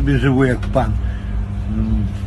собі живу як пан.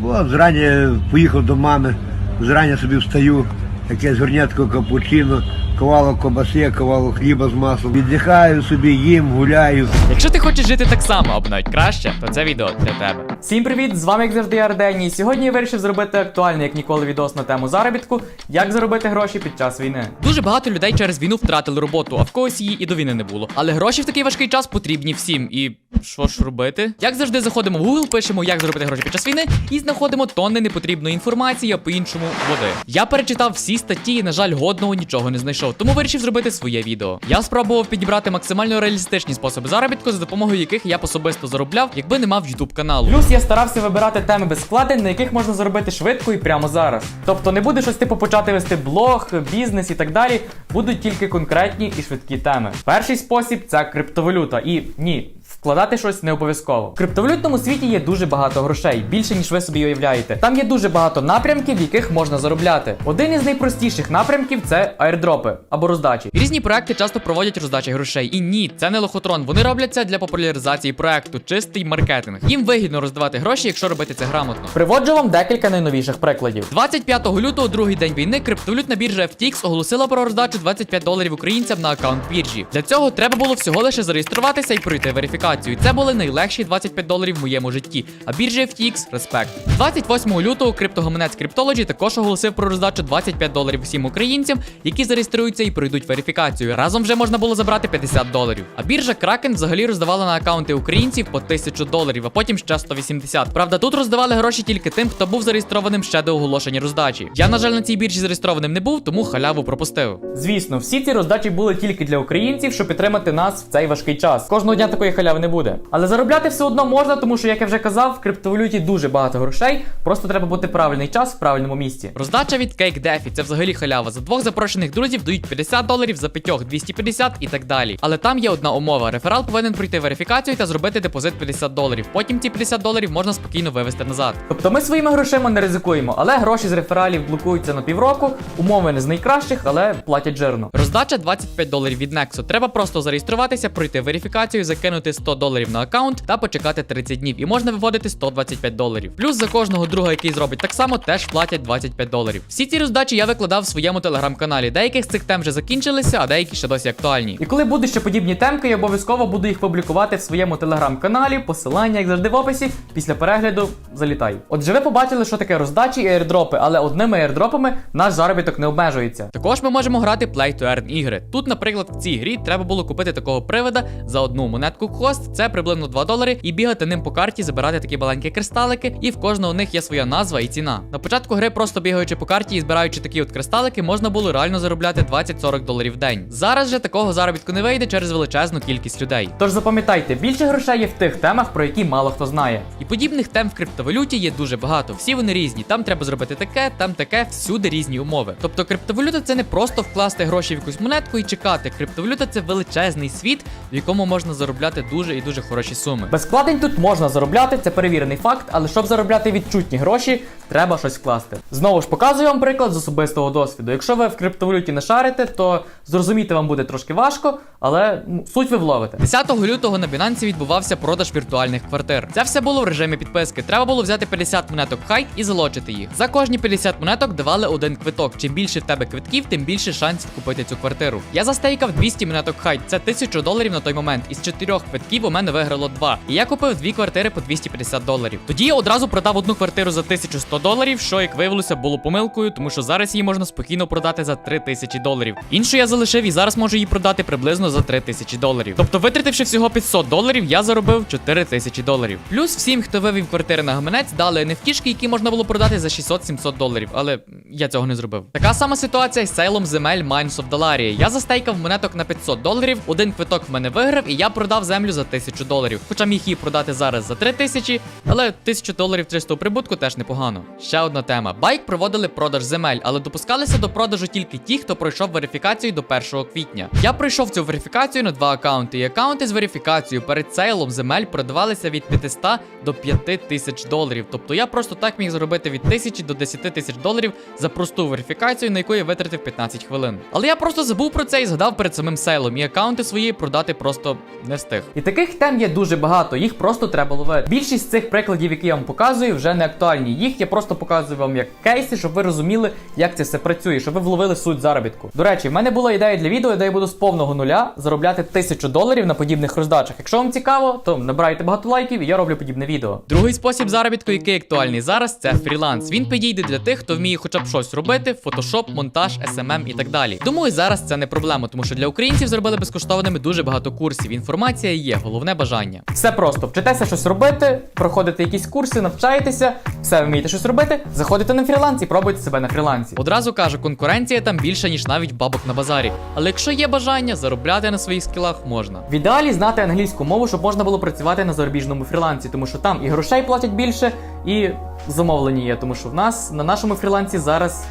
Бо зрані поїхав до мами, зрання собі встаю, якесь горнятко капучино, ковало кобаси, ковало хліба з маслом. Віддихаю собі, їм, гуляю. Якщо ти хочеш жити так само або навіть краще, то це відео для тебе. Всім привіт! З вами як завжди Ардені. Сьогодні я вирішив зробити актуальний, як ніколи, відос на тему заробітку, як заробити гроші під час війни. Дуже багато людей через війну втратили роботу, а в когось її і до війни не було. Але гроші в такий важкий час потрібні всім. І що ж робити? Як завжди, заходимо в Google, пишемо, як заробити гроші під час війни, і знаходимо тонни непотрібної інформації, а по-іншому води. Я перечитав всі статті і, на жаль, годного нічого не знайшов, тому вирішив зробити своє відео. Я спробував підібрати максимально реалістичні способи заробітку, за допомогою яких я б особисто заробляв, якби не мав YouTube каналу. Плюс я старався вибирати теми без вкладень, на яких можна заробити швидко і прямо зараз. Тобто не буде щось типу почати вести блог, бізнес і так далі. Будуть тільки конкретні і швидкі теми. Перший спосіб це криптовалюта. І ні. Вкладати щось не обов'язково. В криптовалютному світі є дуже багато грошей, більше ніж ви собі уявляєте. Там є дуже багато напрямків, в яких можна заробляти. Один із найпростіших напрямків це аірдропи або роздачі. Різні проекти часто проводять роздачі грошей. І ні, це не лохотрон. Вони роблять це для популяризації проекту, чистий маркетинг. Їм вигідно роздавати гроші, якщо робити це грамотно. Приводжу вам декілька найновіших прикладів. 25 лютого, другий день війни, криптовалютна біржа FTX оголосила про роздачу 25 доларів українцям на аккаунт біржі. Для цього треба було всього лише зареєструватися і пройти верифікацію. І Це були найлегші 25 доларів в моєму житті. А біржа FTX респект. 28 лютого криптогаманець Cryptology також оголосив про роздачу 25 доларів всім українцям, які зареєструються і пройдуть верифікацію. Разом вже можна було забрати 50 доларів. А біржа Kraken взагалі роздавала на аккаунти українців по 1000 доларів, а потім ще 180. Правда, тут роздавали гроші тільки тим, хто був зареєстрованим ще до оголошення роздачі. Я, на жаль, на цій біржі зареєстрованим не був, тому халяву пропустив. Звісно, всі ці роздачі були тільки для українців, щоб підтримати нас в цей важкий час. Кожного дня такої халяви не буде. Але заробляти все одно можна, тому що, як я вже казав, в криптовалюті дуже багато грошей. Просто треба бути правильний час в правильному місці. Роздача від Cake Defi це взагалі халява. За двох запрошених друзів дають 50 доларів, за п'ятьох 250 і так далі. Але там є одна умова: реферал повинен пройти верифікацію та зробити депозит 50 доларів. Потім ці 50 доларів можна спокійно вивести назад. Тобто ми своїми грошима не ризикуємо, але гроші з рефералів блокуються на півроку. Умови не з найкращих, але платять жирно. Роздача 25 доларів від Nexo. Треба просто зареєструватися, пройти верифікацію, закинути 100 доларів на аккаунт та почекати 30 днів. І можна виводити 125 доларів. Плюс за кожного друга, який зробить так само, теж платять 25 доларів. Всі ці роздачі я викладав в своєму телеграм-каналі. Деяких з цих тем вже закінчилися, а деякі ще досі актуальні. І коли будуть ще подібні темки, я обов'язково буду їх публікувати в своєму телеграм-каналі. Посилання, як завжди, в описі. Після перегляду залітай. Отже, ви побачили, що таке роздачі і аірдропи, але одними аірдропами наш заробіток не обмежується. Також ми можемо грати Play to Earn ігри. Тут, наприклад, в цій грі треба було купити такого привида за одну монетку кост, це приблизно 2 долари, і бігати ним по карті, забирати такі маленькі кристалики, і в кожного з них є своя назва і ціна. На початку гри, просто бігаючи по карті і збираючи такі от кристалики, можна було реально заробляти 20-40 доларів в день. Зараз же такого заробітку не вийде через величезну кількість людей. Тож запам'ятайте, більше грошей є в тих темах, про які мало хто знає. І подібних тем в криптовалюті є дуже багато. Всі вони різні. Там треба зробити таке, там таке, всюди різні умови. Тобто криптовалюта це не просто вкласти гроші в якусь монетку і чекати. Криптовалюта це величезний світ, в якому можна заробляти дуже і дуже хороші суми. Без вкладень тут можна заробляти, це перевірений факт, але щоб заробляти відчутні гроші, треба щось вкласти. Знову ж показую вам приклад з особистого досвіду. Якщо ви в криптовалюті не шарите, то зрозуміти вам буде трошки важко, але ну, суть ви вловите. 10 лютого на Binance відбувався продаж віртуальних квартир. Це все було в режимі підписки. Треба було взяти 50 монеток хай і залочити їх. За кожні 50 монеток давали один квиток. Чим більше в тебе квитків, тим більше шансів купити цю квартиру. Я застейкав 200 монеток хай. Це 1000 доларів на той момент. Із чотирьох квитків у мене виграло два. І я купив дві квартири по 250 доларів. Тоді я одразу продав одну квартиру за 1100 доларів, що як виявилося було помилкою, тому що зараз її можна спокійно продати за 3000 доларів. Іншу я залишив і зараз можу її продати приблизно за 3000 доларів. Тобто, витративши всього 500 доларів, я заробив 4000 доларів. Плюс всім, хто вивів квартири на гаманець, дали NFT, які можна було продати за 600-700 доларів, але я цього не зробив. Така сама ситуація з сейлом земель Mines of Dalaria. Я застейкав монеток на 500 доларів, один квиток в мене виграв, і я продав землю за 1000 доларів. Хоча міг її продати зараз за 3000, але 1000 доларів чистого прибутку теж непогано. Ще одна тема. Байк проводили продаж земель, але допускалися до продажу тільки ті, хто пройшов верифікацію до 1 квітня. Я пройшов цю верифікацію на два акаунти, і акаунти з верифікацією перед сейлом земель продавалися від 500 до 5000 доларів. Тобто я просто так міг зробити від 1000 до 10 тисяч доларів за просту верифікацію, на яку я витратив 15 хвилин. Але я просто забув про це і згадав перед самим сейлом, і акаунти свої продати просто не встиг. І таких тем є дуже багато, їх просто треба ловити. Більшість цих прикладів, які я вам показую, вже не актуальні. Їх я просто показую вам як кейси, щоб ви розуміли, як це все працює, щоб ви вловили суть заробітку. До речі, в мене була ідея для відео, де я буду з повного нуля заробляти тисячу доларів на подібних роздачах. Якщо вам цікаво, то набирайте багато лайків і я роблю подібне відео. Другий спосіб заробітку, який актуальний зараз, це фріланс. Він підійде для тих, хто вміє хоча б щось робити: фотошоп, монтаж, SMM і так далі. Думаю, зараз це не проблема, тому що для українців зробили безкоштовними дуже багато курсів. Інформація є, головне бажання. Все просто вчитеся щось робити, проходите якісь курси, навчаєтеся, все вмієте щось робити, заходите на фріланс і пробуйте себе на фрілансі. Одразу кажу, конкуренція там більша, ніж навіть бабок на базарі. Але якщо є бажання, заробляти на своїх скілах можна. В ідеалі знати англійську мову, щоб можна було працювати на зарубіжному фрілансі, тому що там і грошей платять більше, і замовлення є, тому що в нас на нашому фрілансі зараз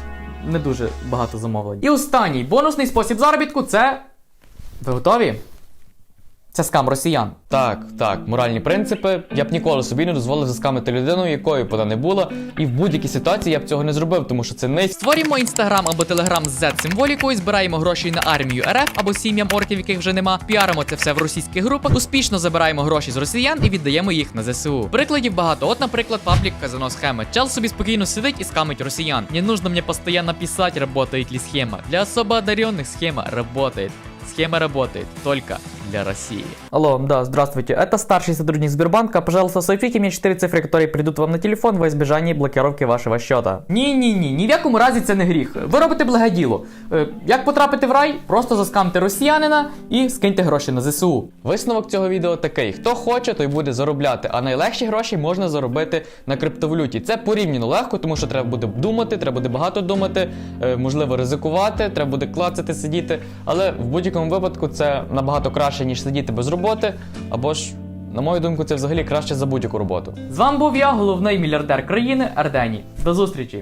не дуже багато замовлень. І останній бонусний спосіб заробітку це. Ви готові? Це скам росіян. Так, так, моральні принципи. Я б ніколи собі не дозволив заскамити людину, якою б вона не була, і в будь-якій ситуації я б цього не зробив, тому що це низько. Створюємо інстаграм або телеграм з Z-символікою, збираємо гроші на армію РФ або сім'ям орків, яких вже нема. Піаримо це все в російських групах, успішно забираємо гроші з росіян і віддаємо їх на ЗСУ. Прикладів багато. От, наприклад, паблік казано схеми. Чел собі спокійно сидить і скамить росіян. Не нужно мне постоянно писать, работает ли схема. Для особо одаренных схема работает. Схема работает только для России. Алло, да, здравствуйте. Это старший сотрудник Сбербанка. Пожалуйста, сообщите мне 4 цифры, которые придут вам на телефон во избежание блокировки вашего счета. Ні, ні, ні, ні в якому разі це не гріх. Ви робите благоділо. Е, Як потрапити в рай? Просто заскамте росіянина і скиньте гроші на ЗСУ. Висновок цього відео такий: хто хоче, той буде заробляти, а найлегші гроші можна заробити на криптовалюті. Це порівняно легко, тому що треба буде думати, треба буде багато думати, е, можливо, ризикувати, треба буде клацати, сидіти. Але в будь-якому випадку це набагато краще, ніж сидіти без роботи, або ж. На мою думку, це взагалі краще за будь-яку роботу. З вами був я, головний мільярдер країни Ардені. До зустрічі!